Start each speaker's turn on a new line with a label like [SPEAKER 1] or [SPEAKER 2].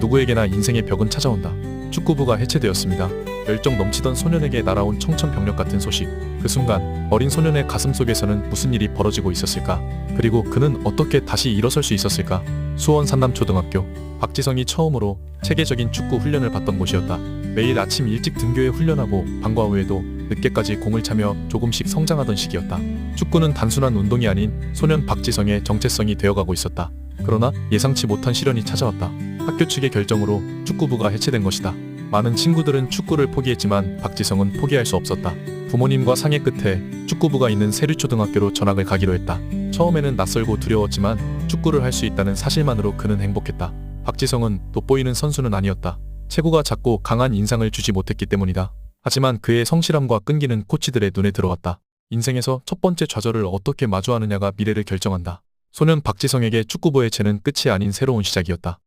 [SPEAKER 1] 누구에게나 인생의 벽은 찾아온다. 축구부가 해체되었습니다. 열정 넘치던 소년에게 날아온 청천벽력 같은 소식. 그 순간 어린 소년의 가슴 속에서는 무슨 일이 벌어지고 있었을까? 그리고 그는 어떻게 다시 일어설 수 있었을까? 수원 산남초등학교 박지성이 처음으로 체계적인 축구 훈련을 받던 곳이었다. 매일 아침 일찍 등교해 훈련하고 방과 후에도 늦게까지 공을 차며 조금씩 성장하던 시기였다. 축구는 단순한 운동이 아닌 소년 박지성의 정체성이 되어가고 있었다. 그러나 예상치 못한 시련이 찾아왔다. 학교 측의 결정으로 축구부가 해체된 것이다. 많은 친구들은 축구를 포기했지만 박지성은 포기할 수 없었다. 부모님과 상의 끝에 축구부가 있는 세류초등학교로 전학을 가기로 했다. 처음에는 낯설고 두려웠지만 축구를 할 수 있다는 사실만으로 그는 행복했다. 박지성은 돋보이는 선수는 아니었다. 체구가 작고 강한 인상을 주지 못했기 때문이다. 하지만 그의 성실함과 끈기는 코치들의 눈에 들어왔다. 인생에서 첫 번째 좌절을 어떻게 마주하느냐가 미래를 결정한다. 소년 박지성에게 축구부의 재는 끝이 아닌 새로운 시작이었다.